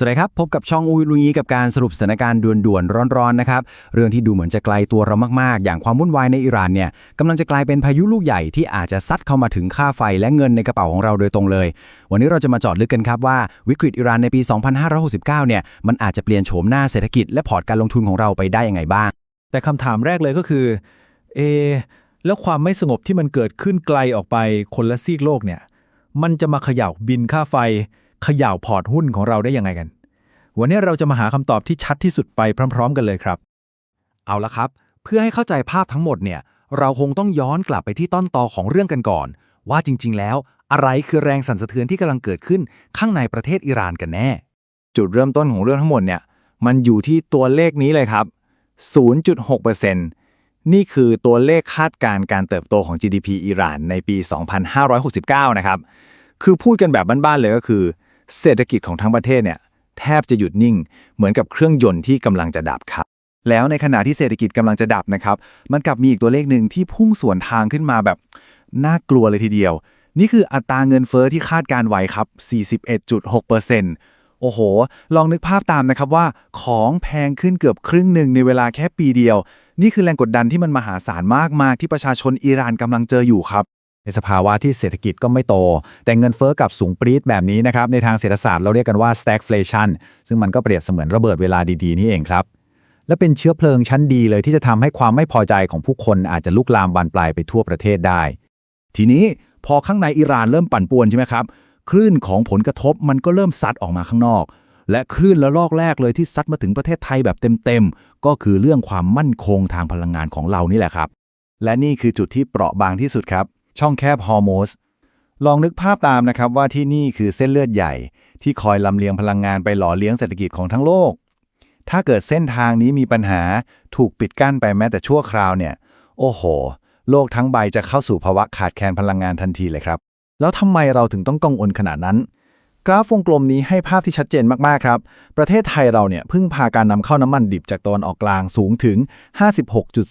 สวัสดีครับ พบกับช่องอุยลุยีกับการสรุปสถานการณ์ด่วนๆ ร้อนๆ นะครับ เรื่องที่ดูเหมือนจะไกลตัวเรามากๆ อย่างความวุ่นวายในอิหร่านเนี่ยกำลังจะกลายเป็นพายุลูกใหญ่ที่อาจจะซัดเข้ามาถึงค่าไฟและเงินในกระเป๋าของเราโดยตรงเลย วันนี้เราจะมาจอดลึกกันครับว่าวิกฤตอิหร่านในปี 2569 เนี่ยมันอาจจะเปลี่ยนโฉมหน้าเศรษฐกิจและพอร์ตการลงทุนของเราไปได้ยังไงบ้าง แต่คำถามแรกเลยก็คือเอแล้วความไม่สงบที่มันเกิดขึ้นไกลออกไปคนละซีกโลกเนี่ยมันจะมาเขย่าบินค่าไฟ เขย่าพอร์ตหุ้นของเราได้ยังไงกัน วันนี้เราจะมาหาคำตอบที่ชัดที่สุดไปพร้อม ๆ กันเลยครับ เอาละครับ เพื่อให้เข้าใจภาพทั้งหมดเนี่ย เราคงต้องย้อนกลับไปที่ต้นตอของเรื่องกันก่อน ว่าจริง ๆ แล้ว อะไรคือแรงสั่นสะเทือนที่กำลังเกิดขึ้นข้างในประเทศอิหร่านกันแน่ จุดเริ่มต้นของเรื่องทั้งหมดเนี่ยมันอยู่ที่ตัวเลขนี้เลยครับ 0.6%นี่คือตัวเลขคาดการณ์การเติบโตของ GDP อิหร่านในปี 2569 นะครับ คือพูดกันแบบบ้านๆเลยก็คือ เศรษฐกิจของทั้งประเทศเนี่ยแทบจะหยุดนิ่ง เหมือนกับเครื่องยนต์ที่กำลังจะดับครับ แล้วในขณะที่เศรษฐกิจกำลังจะดับนะครับ มันกลับมีอีกตัวเลขหนึ่งที่พุ่งสวนทางขึ้นมาแบบน่ากลัวเลยทีเดียว นี่คืออัตราเงินเฟอ้อที่คาดการไว้ครับ 41.6%โอ้โห ลองนึกภาพตามนะครับว่าของแพงขึ้นเกือบครึ่งหนึ่งในเวลาแค่ปีเดียว นี่คือแรงกดดันที่มันมหาศาลมากๆที่ประชาชนอิหร่านกำลังเจออยู่ครับ ในสภาวะที่เศรษฐกิจก็ไม่โต แต่เงินเฟ้อกับสูงปรี๊ดแบบนี้นะครับในทางเศรษฐศาสตร์เราเรียกกันว่า stagflation ซึ่งมันก็เปรียบเสมือนระเบิดเวลาดีๆ นี่เองครับ และเป็นเชื้อเพลิงชั้นดีเลยที่จะทำให้ความไม่พอใจของผู้คนอาจจะลุกลามบานปลายไปทั่วประเทศได้ ทีนี้พอข้างในอิหร่านเริ่มปั่นป่วนใช่ไหมครับคลื่นของผลกระทบมันก็เริ่มซัดออกมาข้างนอก และคลื่นละลอกแรกเลยที่ซัดมาถึงประเทศไทยแบบเต็มๆก็คือเรื่องความมั่นคงทางพลังงานของเรานี่แหละครับ และนี่คือจุดที่เปราะบางที่สุดครับ ช่องแคบฮอร์โมสลองนึกภาพตามนะครับว่าที่นี่คือเส้นเลือดใหญ่ ที่คอยลำเลียงพลังงานไปหล่อเลี้ยงเศรษฐกิจของทั้งโลก ถ้าเกิดเส้นทางนี้มีปัญหาถูกปิดกั้นไปแม้แต่ชั่วคราวเนี่ย โอ้โห โลกทั้งใบจะเข้าสู่ภาวะขาดแคลนพลังงานทันทีเลยครับ แล้วทำไมเราถึงต้องกังวลขนาดนั้น กราฟวงกลมนี้ให้ภาพที่ชัดเจนมากๆครับ ประเทศไทยเราเนี่ยพึ่งพาการนำเข้าน้ำมันดิบจากตะวันออกกลางสูงถึง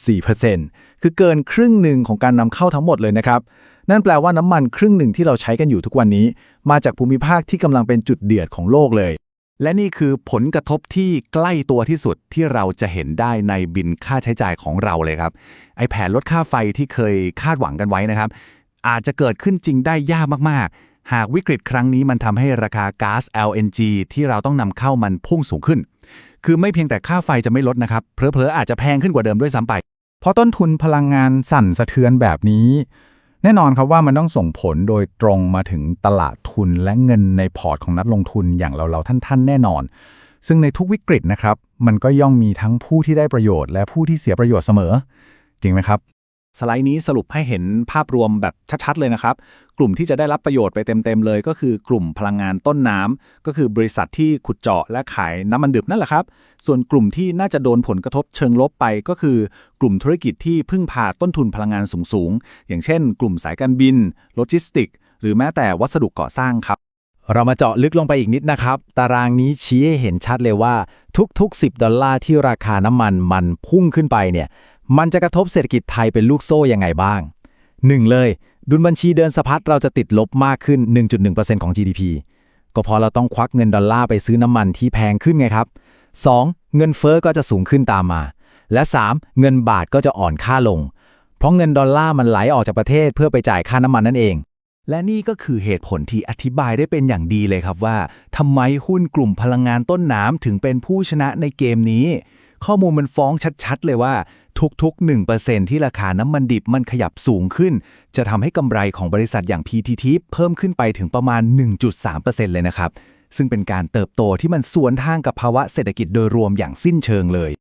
56.4%คือเกินครึ่งหนึ่งของการนำเข้าทั้งหมดเลยนะครับ นั่นแปลว่าน้ำมันครึ่งหนึ่งที่เราใช้กันอยู่ทุกวันนี้ มาจากภูมิภาคที่กำลังเป็นจุดเดือดของโลกเลย และนี่คือผลกระทบที่ใกล้ตัวที่สุดที่เราจะเห็นได้ในบินค่าใช้จ่ายของเราเลยครับไอแผนลดค่าไฟที่เคยคาดหวังกันไว้นะครับ อาจจะเกิดขึ้นจริงได้ยากมากๆ หากวิกฤตครั้งนี้มันทำให้ราคาก๊าซ LNG ที่เราต้องนำเข้ามันพุ่งสูงขึ้น คือไม่เพียงแต่ค่าไฟจะไม่ลดนะครับ เพลอๆอาจจะแพงขึ้นกว่าเดิมด้วยซ้ำไป เพราะต้นทุนพลังงานสั่นสะเทือนแบบนี้ แน่นอนครับว่ามันต้องส่งผลโดยตรงมาถึงตลาดทุนและเงินในพอร์ตของนักลงทุนอย่างเราเราท่านๆ แน่นอน ซึ่งในทุกวิกฤตนะครับ มันก็ย่อมมีทั้งผู้ที่ได้ประโยชน์ และผู้ที่เสียประโยชน์เสมอ จริงไหมครับ สไลด์นี้สรุปให้เห็นภาพรวมแบบชัดๆเลยนะครับ กลุ่มที่จะได้รับประโยชน์ไปเต็มๆเลย ก็คือกลุ่มพลังงานต้นน้ำก็คือบริษัทที่ขุดเจาะและขายน้ำมันดิบนั่นแหละครับ ส่วนกลุ่มที่น่าจะโดนผลกระทบเชิงลบไปก็คือกลุ่มธุรกิจที่พึ่งพาต้นทุนพลังงานสูงๆ อย่างเช่น กลุ่มสายการบิน โลจิสติก หรือแม้แต่วัสดุก่อสร้างครับ เรามาเจาะลึกลงไปอีกนิดนะครับ ตารางนี้ชี้ให้เห็นชัดเลยว่าทุกๆ 10 ดอลลาร์ที่ราคาน้ำมันมันพุ่งขึ้นไปเนี่ย มันจะกระทบเศรษฐกิจไทยเป็นลูกโซ่ยังไงบ้าง 1. เลย ดุลบัญชีเดินสะพัดเราจะติดลบมากขึ้น 1.1%ของ GDP ก็เพราะเราต้องควักเงินดอลลาร์ไปซื้อน้ำมันที่แพงขึ้นไงครับ 2. เงินเฟอ้อก็จะสูงขึ้นตามมา และ 3. เงินบาทก็จะอ่อนค่าลง เพราะเงินดอลลาร์มันไหลออกจากประเทศเพื่อไปจ่ายค่าน้ำมันนั่นเอง และนี่ก็คือเหตุผลที่อธิบายได้เป็นอย่างดีเลยครับว่าทำไมหุ้นกลุ่มพลังงานต้นน้ำถึงเป็นผู้ชนะในเกมนี้ ข้อมูลมันฟ้องชัดๆ เลยว่า ทุกๆ 1%ที่ราคาน้ำมันดิบมันขยับสูงขึ้น จะทำให้กำไรของบริษัทอย่าง PTT เพิ่มขึ้นไปถึงประมาณ 1.3%เลยนะครับ ซึ่งเป็นการเติบโตที่มันสวนทางกับภาวะเศรษฐกิจโดยรวมอย่างสิ้นเชิงเลย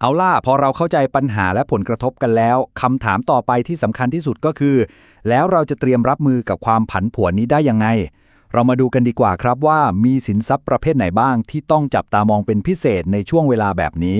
เอาล่ะ พอเราเข้าใจปัญหาและผลกระทบกันแล้วคำถามต่อไปที่สำคัญที่สุดก็คือ แล้วเราจะเตรียมรับมือกับความผันผวนนี้ได้ยังไง เรามาดูกันดีกว่าครับว่ามีสินทรัพย์ประเภทไหนบ้างที่ต้องจับตามองเป็นพิเศษในช่วงเวลาแบบนี้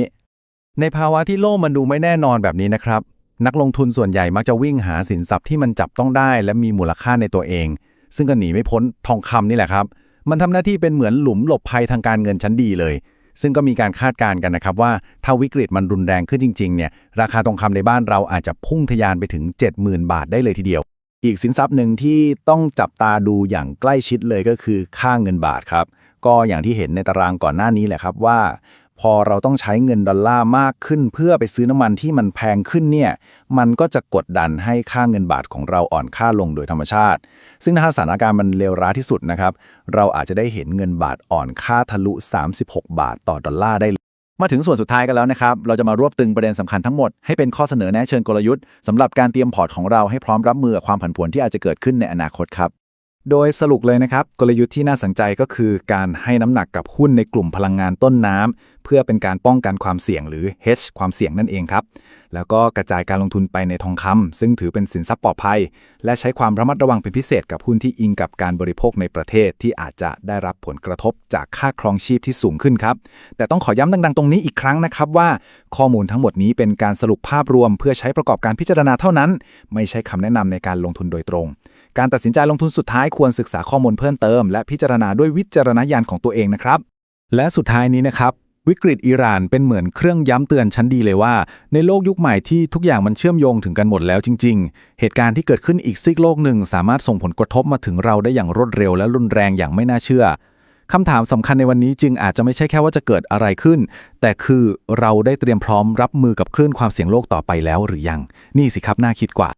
ในภาวะที่โลกมันดูไม่แน่นอนแบบนี้นะครับ นักลงทุนส่วนใหญ่มักจะวิ่งหาสินทรัพย์ที่มันจับต้องได้ และมีมูลค่าในตัวเอง ซึ่งก็หนีไม่พ้นทองคำนี่แหละครับ มันทำหน้าที่เป็นเหมือนหลุมหลบภัยทางการเงินชั้นดีเลย ซึ่งก็มีการคาดการณ์กันนะครับว่าถ้าวิกฤตมันรุนแรงขึ้นจริงๆเนี่ยราคาทองคำในบ้านเราอาจจะพุ่งทะยานไปถึง 70,000 บาทได้เลยทีเดียว อีกสินทรัพย์หนึ่งที่ต้องจับตาดูอย่างใกล้ชิดเลยก็คือค่าเงินบาทครับ ก็อย่างที่เห็นในตารางก่อนหน้านี้แหละครับว่า พอเราต้องใช้เงินดอลลาร์มากขึ้น เพื่อไปซื้อน้ำมันที่มันแพงขึ้นเนี่ยมันก็จะกดดันให้ค่าเงินบาทของเราอ่อนค่าลงโดยธรรมชาติ ซึ่งถ้าสถานการณ์มันเลวร้ายที่สุดนะครับ เราอาจจะได้เห็นเงินบาทอ่อนค่าทะลุ 36 บาทต่อดอลลาร์ได้ มาถึงส่วนสุดท้ายกันแล้วนะครับ เราจะมารวบตึงประเด็นสำคัญทั้งหมด ให้เป็นข้อเสนอแนะเชิงกลยุทธ์สำหรับการเตรียมพอร์ตของเราให้พร้อมรับมือกับความผันผวนที่อาจจะเกิดขึ้นในอนาคตครับ โดยสรุปเลยนะครับ กลยุทธ์ที่น่าสนใจก็คือการให้น้ำหนักกับหุ้นในกลุ่มพลังงานต้นน้ำเพื่อเป็นการป้องกันความเสี่ยงหรือ hedge ความเสี่ยงนั่นเองครับ แล้วก็กระจายการลงทุนไปในทองคำซึ่งถือเป็นสินทรัพย์ปลอดภัย และใช้ความระมัดระวังเป็นพิเศษกับหุ้นที่อิงกับการบริโภคในประเทศที่อาจจะได้รับผลกระทบจากค่าครองชีพที่สูงขึ้นครับแต่ต้องขอย้ำดัง ๆ ตรงนี้อีกครั้งนะครับว่า ข้อมูลทั้งหมดนี้เป็นการสรุปภาพรวม เพื่อใช้ประกอบการพิจารณาเท่านั้น ไม่ใช่คำแนะนำในการลงทุนโดยตรง การตัดสินใจลงทุนสุดท้ายควรศึกษาข้อมูลเพิ่มเติม และพิจารณาด้วยวิจารณญาณของตัวเองนะครับ และสุดท้ายนี้นะครับวิกฤตอิหร่านเป็นเหมือนเครื่องย้ำเตือนชั้นดีเลยว่า ในโลกยุคใหม่ที่ทุกอย่างมันเชื่อมโยงถึงกันหมดแล้วจริง ๆ เหตุการณ์ที่เกิดขึ้นอีกซีกโลกหนึ่ง สามารถส่งผลกระทบมาถึงเราได้อย่างรวดเร็วและรุนแรงอย่างไม่น่าเชื่อคำถามสำคัญในวันนี้จึงอาจจะไม่ใช่แค่ว่าจะเกิดอะไรขึ้น แต่คือเราได้เตรียมพร้อมรับมือกับคลื่นความเสี่ยงโลกต่อไปแล้วหรือยัง นี่สิครับน่าคิดกว่า